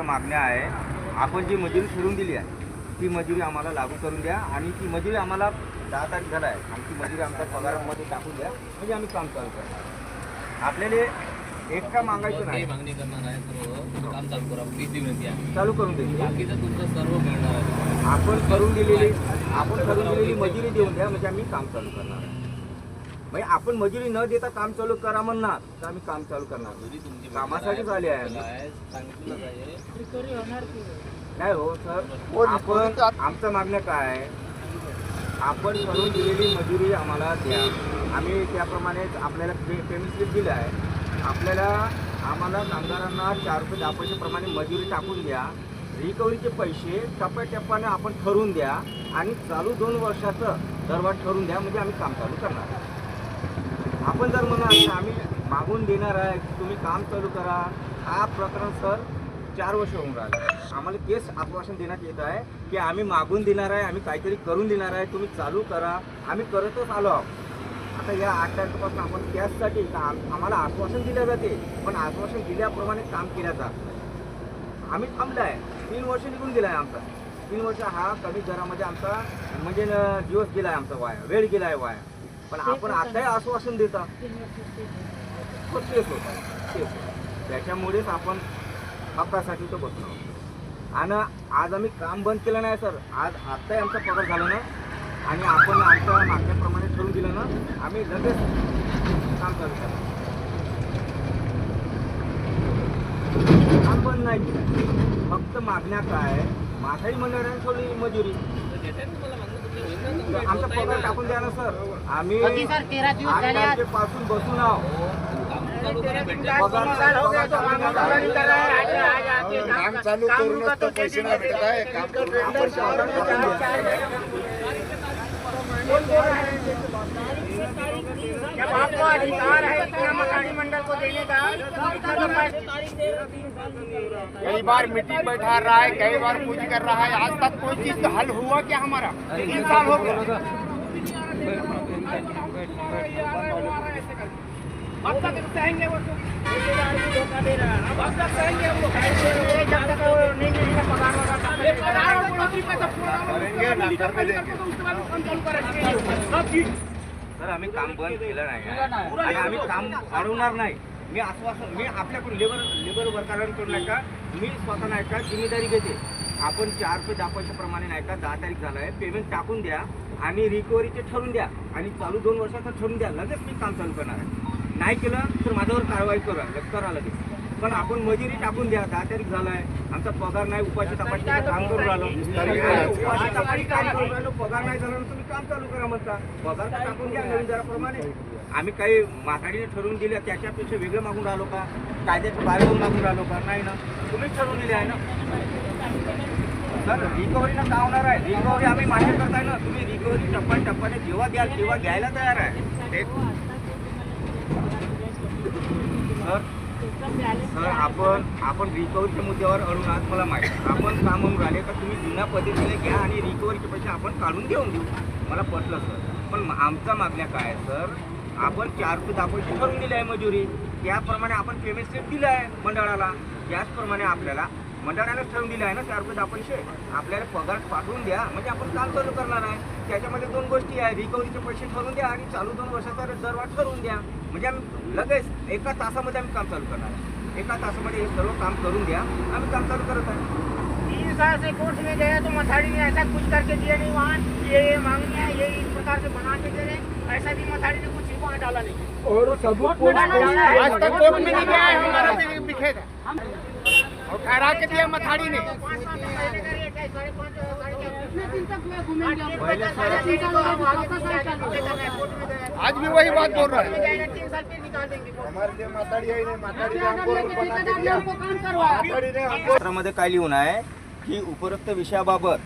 आमच्या मागण्या आहे. आपण जी मजुरी ठरवून दिली आहे ती मजुरी आम्हाला लागू करून द्या आणि ती मजुरी आम्हाला दहा तारीख झाला आहे आणि ती मजुरी आमच्या पगारामध्ये टाकून द्या. म्हणजे आम्ही काम चालू करणार आपल्याला एक्स्ट्रा मागायचं काही नाही. मागणी करणार आहे सर्व काम चालू करा. प्लीज विनंती आहे चालू करून देईल बाकीचं तुमचं सर्व मिळणार आहे. आपण करून दिलेली आपण करून दिलेली मजुरी देऊन द्या म्हणजे आम्ही काम चालू करणार आहे. म्हणजे आपण मजुरी न देता काम चालू करा म्हणणार तर आम्ही काम चालू करणार. जरी तुमची कामासाठी झाले आहे. नाही? हो सर आपण आमचं मागणं काय आहे? आपण करून दिलेली मजुरी आम्हाला द्या. आम्ही त्याप्रमाणे आपल्याला पे पेमेंट स्लिप दिलं आहे. आपल्याला आम्हाला कामगारांना चार रुपये दहा पैशाप्रमाणे मजुरी टाकून द्या. रिकव्हरीचे पैसे टप्प्याटप्प्याने आपण ठरवून द्या. आणि चालू दोन वर्षाचं दरवाढ ठरवून द्या म्हणजे आम्ही काम चालू करणार. आपण जर म्हणाल की आम्ही मागून देणार आहे तुम्ही काम चालू करा. हा प्रकरण सर चार वर्ष होऊन राहिलं. आम्हाला तेच आश्वासन देण्यात येत आहे की आम्ही मागून देणार आहे आम्ही काहीतरी करून देणार आहे तुम्ही चालू करा. आम्ही करतच आलो आहोत. आता या आठ तारखेपासून आपण त्याचसाठी आम्हाला आश्वासन दिलं जाते. पण आश्वासन दिल्याप्रमाणे काम केलं जात आम्ही थांबलं आहे तीन वर्ष निघून गेला आहे आमचा. तीन वर्ष हा कमी दरामध्ये आमचा म्हणजे न दिवस गेला आहे आमचा वाया. वेळ गेला आहे वाया. पण आपण आताही आश्वासन देता. तेच होतं. तेच होतं. त्याच्यामुळेच आपण हक्कासाठी तो बसलो. आणि आज आम्ही काम बंद केलं नाही सर. आज आत्ताही आमचा पगार झाला ना आणि आपण आमच्या मागण्याप्रमाणे ठरवून दिलं ना आम्ही लगेच काम करणार काम बंद नाही केलं. फक्त मागण्या काय? माझाही मंडळाने सोडली मजुरी. तर आमचा पगार टाकून द्या ना सर. आम्ही आठ. तारखेपासून बसून आहोत. काम चालू करूनच पैसे नाही भेटत आहे. काम करून आपण. जब आपको अधिकार है मंडल को देने का तो कई बार मीटिंग बैठा रहा है, कई बार कुछ कर रहा है। आज तक कोई चीज़ का हल हुआ क्या हमारा? तीन साल हो गया अब तक सहेंगे वो तो। अब तक सहेंगे वो। सर आम्ही काम बंद केलं नाही. आणि आम्ही काम अडवणार नाही. मी आश्वासन मी आपल्याकडून लेबर लेबर वर्करांकडून नाही का मी स्वतः नाही का जिम्मेदारी घेते. आपण चार ते दहा पैशाप्रमाणे नाही का दहा तारीख झालं आहे पेमेंट टाकून द्या आणि रिकव्हरीचे ठरवून द्या. आणि चालू दोन वर्षाचं ठरवून द्या. लगेच मी काम चालू करणार आहे. नाही केलं तर माझ्यावर कारवाई करा करा लगेच. पण आपण मजुरी टाकून द्या दहा तारीख झाला आहे आमचा पगार नाही उपाशी तपाशी काम करून राहिलो. उपाशी तपाशी काम करून राहिलो पगार नाही झाला ना तुम्ही काम चालू करा म्हणता. पगार तर टाकून द्या नवीन दराप्रमाणे. आम्ही काही माताडीने ठरवून दिले त्याच्यापेक्षा वेगळं मागून राहिलो का? कायद्याच्या बाहेर जाऊन मागून राहिलो का? नाही ना. तुम्हीच ठरवून दिले आहे ना. सर रिकव्हरीनं का होणार आहे. रिकव्हरी आम्ही मान्य करताय ना. तुम्ही रिकव्हरी टप्प्या टप्प्याने जेव्हा द्याल तेव्हा घ्यायला तयार आहे. ते- सर सर आपण आपण रिकव्हरीच्या मुद्द्यावर अडून आज मला माहिती आपण काम राहिले तर तुम्ही जुन्या पद्धतीने घ्या आणि रिकव्हरीचे पैसे आपण काढून घेऊन देऊ. मला पटलं सर. पण आमचा मागण्या काय आहे सर? आपण चार ते दहा पैसे करून दिले आहे मजुरी. त्याप्रमाणे आपण पेमेंट स्लिप दिलं आहे मंडळाला. त्याचप्रमाणे आपल्याला मंडळानेच ठरवून दिलं आहे ना चार दहा पैसे आपल्याला पगार पाठवून द्या. म्हणजे आपण काम चालू करणार आहे. त्याच्यामध्ये दोन गोष्टी आहे. रिकव्हरीचे पैसे ठरवून द्या आणि चालू दोन वर्षाचा दरवाढ ठरवून द्या. म्हणजे आम्ही लगेच एका तासामध्ये आम्ही काम चालू करणार आहे. एका तासामध्ये हे सर्व काम करून द्या. आम्ही काम चालू करत आहे. तीन साल से कोर्ट में गए तो मथाड़ी ने ऐसा कुछ करके दिया नहीं वहाँ. ये ये मांगने हैं, ये इस प्रकार से बना के दे रहे ऐसा भी मथाड़ी ने कुछ वहाँ डाला नहीं. और सबूत आज तक कोर्ट में नहीं गया है हमारा तो बिखेरा और ठहरा के दिया मथाड़ी ने आज भी वही बात बोल रहा है. पत्रामध्ये काय लिहून आहे की उपरोक्त विषयाबाबत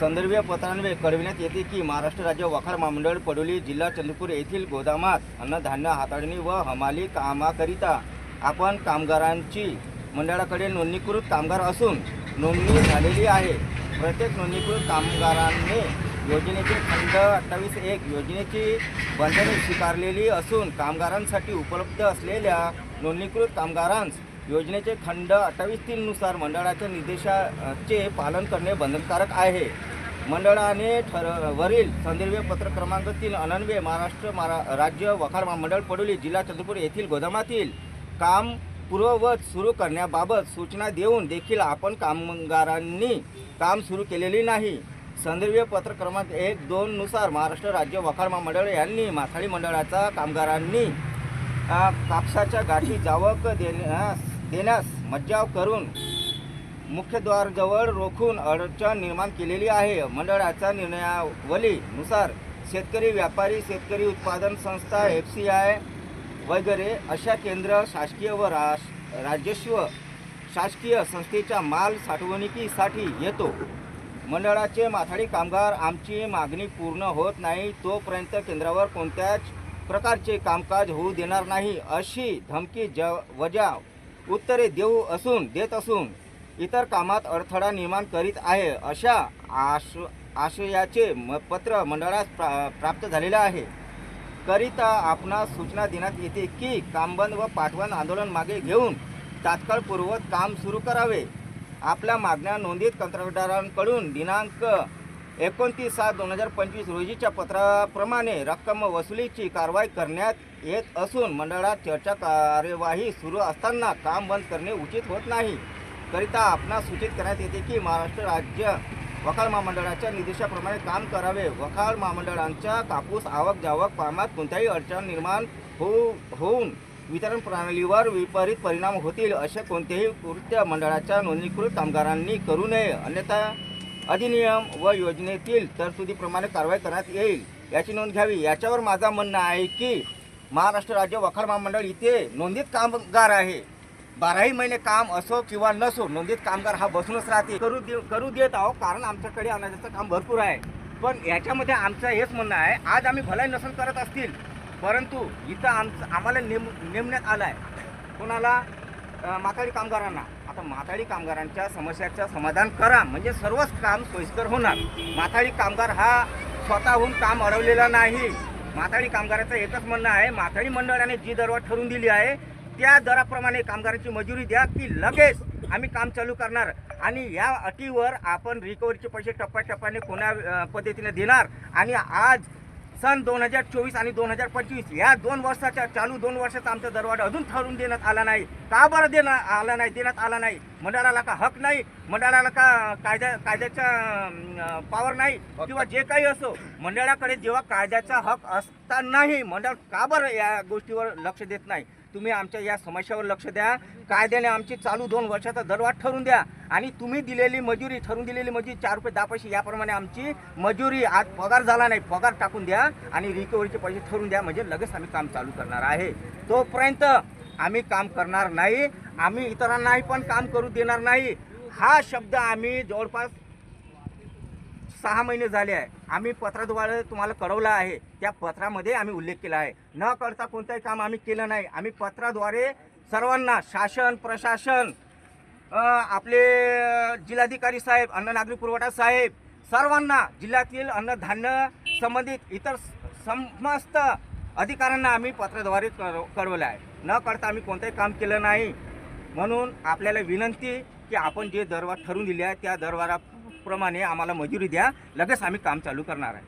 संदर्भीय पत्रान्वये कळविण्यात येते की महाराष्ट्र राज्य वखार महामंडळ पडोली जिल्हा चंद्रपूर येथील गोदामात अन्नधान्य हाताळणी व हमाली कामाकरिता आपण कामगारांची मंडळाकडे नोंदणीकृत कामगार असून नोंदणी झालेली आहे. प्रत्येक नोंदणीकृत कामगारांनी योजनेचे खंड अठ्ठावीस एक योजनेची बंधने स्वीकारलेली असून कामगारांसाठी उपलब्ध असलेल्या नोंदणीकृत कामगारांस योजनेचे खंड अठ्ठावीस तीननुसार मंडळाच्या निर्देशाचे पालन करणे बंधनकारक आहे. मंडळाने ठर वरील संदर्भ पत्र क्रमांक तीन अनन्वे महाराष्ट्र महारा राज्य वखार महामंडळ पडोली जिल्हा चंद्रपूर येथील गोदामातील काम पूर्ववत सुरू करण्याबाबत सूचना देऊन देखील आपण कामगारांनी काम सुरू केलेली नाही. संदर्भ पत्र क्रमांक एक दोन नुसार महाराष्ट्र राज्य वखार महामंडळ यांनी माथाडी मंडळाचा कामगारांनी कापसाच्या गाठी जावक देण्यास देण्यास मज्जाव करून मुख्यद्वारजवळ रोखून अडचण निर्माण केलेली आहे. मंडळाच्या निर्णयावलीनुसार शेतकरी व्यापारी शेतकरी उत्पादन संस्था एफ सी आय वगैरे अशा केंद्र शासकीय व राश राजस्व शासकीय संस्थेच्या माल साठवणुकीसाठी येतो. मंडळाचे माथाडी कामगार आमची मागणी पूर्ण होत नाही तोपर्यंत केंद्रावर कोणत्याच प्रकारचे कामकाज होऊ देणार नाही अशी धमकी ज वजा उत्तरे देऊ असून देत असून इतर कामात अडथळा निर्माण करीत आहे अशा आश आशयाचे म पत्र मंडळास प्रा प्राप्त झालेलं आहे. करिता आपणास सूचना देण्यात येते की कामबंद व पाठवण आंदोलन मागे घेऊन तात्काळपूर्वक काम सुरू करावे. आपल्या मागण्या नोंदीत कंत्राटदारांकडून दिनांक एकोणतीस सात दोन हजार पंचवीस रोजीच्या पत्राप्रमाणे रक्कम वसुलीची कारवाई करण्यात येत असून मंडळात चर्चा कार्यवाही सुरू असताना काम बंद करणे उचित होत नाही. करिता आपणास सूचित करण्यात येते की महाराष्ट्र राज्य वखार महामंडळाच्या निर्देशाप्रमाणे काम करावे. वखार महामंडळांच्या कापूस आवक जावक कामात कोणत्याही अडचण निर्माण होऊ होऊन वितरण प्रणालीवर विपरीत परिणाम होतील असे कोणतेही कृत्य मंडळाच्या नोंदणीकृत कामगारांनी करू नये. अन्यथा अधिनियम व योजनेतील तरतुदीप्रमाणे कारवाई करण्यात येईल याची नोंद घ्यावी. याच्यावर माझा म्हणणं आहे की महाराष्ट्र राज्य वखार महामंडळ इथे नोंदीत कामगार आहे. बाराही महिने काम असो किंवा नसो नोंदीत कामगार हा बसूनच राहते करू दे करू देत आहो कारण आमच्याकडे अनाजाचं काम भरपूर आहे. पण याच्यामध्ये आमचं हेच म्हणणं आहे आज आम्ही भलाई नसून करत असतील परंतु इथं आमचं आम्हाला नेम नेमण्यात आलं आहे कोणाला माथाडी कामगारांना. आता माथाडी कामगारांच्या समस्याचं समाधान करा म्हणजे सर्वच काम सोयीस्कर होणार. माथाडी कामगार हा स्वतःहून काम अडवलेला नाही. माथाडी कामगाराचं एकच म्हणणं आहे माथाडी मंडळाने जी दरवाढ ठरवून दिली आहे त्या दराप्रमाणे कामगारांची मजुरी द्या की लगेच आम्ही काम चालू करणार. आणि या अटीवर आपण रिकव्हरीचे पैसे टप्प्याटप्प्याने कोण्या पद्धतीने देणार. आणि आज सन दोन हजार चोवीस आणि दोन हजार पंचवीस या दोन वर्षाच्या चालू दोन वर्षाचा आमचा दरवाढ अजून ठरवून देण्यात आला नाही. का बरं देण्यात आला नाही देण्यात आला नाही? मंडळाला का हक नाही? मंडळाला का कायद्या कायद्याचा पावर नाही? किंवा जे काही असो मंडळाकडे जेव्हा कायद्याचा हक असतानाही मंडळ का बरं या गोष्टीवर लक्ष देत नाही? तुम्ही आमच्या या समस्यावर लक्ष द्या. कायद्याने आमची चालू दोन वर्षाचा दरवाढ ठरवून द्या. आणि तुम्ही दिलेली मजुरी ठरवून दिलेली मजुरी चार रुपये दहा पैसे याप्रमाणे आमची मजुरी आज पगार झाला नाही पगार टाकून द्या आणि रिकव्हरीचे पैसे ठरवून द्या. म्हणजे लगेच आम्ही काम चालू करणार आहे. तोपर्यंत आम्ही काम करणार नाही. आम्ही इतरांनाही पण काम करू देणार नाही. हा शब्द आम्ही जवळपास सहा महिने झाले आहे. आम्ही पत्राद्वारे तुम्हाला कळवलं आहे. त्या पत्रामध्ये आम्ही उल्लेख केला आहे. न करता कोणतंही काम आम्ही केलं नाही. आम्ही पत्राद्वारे सर्वांना शासन प्रशासन आपले जिल्हाधिकारी साहेब अन्न नागरी पुरवठा साहेब सर्वांना जिल्ह्यातील अन्नधान्य संबंधित इतर समस्त अधिकाऱ्यांना आम्ही पत्राद्वारे कळव कळवलं आहे. न करता आम्ही कोणतंही काम केलं नाही. म्हणून आपल्याला विनंती की आपण जे दरवार ठरवून दिले आहे त्या प्रमाणे आम्हाला मजुरी द्या लगेच आम्ही काम चालू करणार आहे.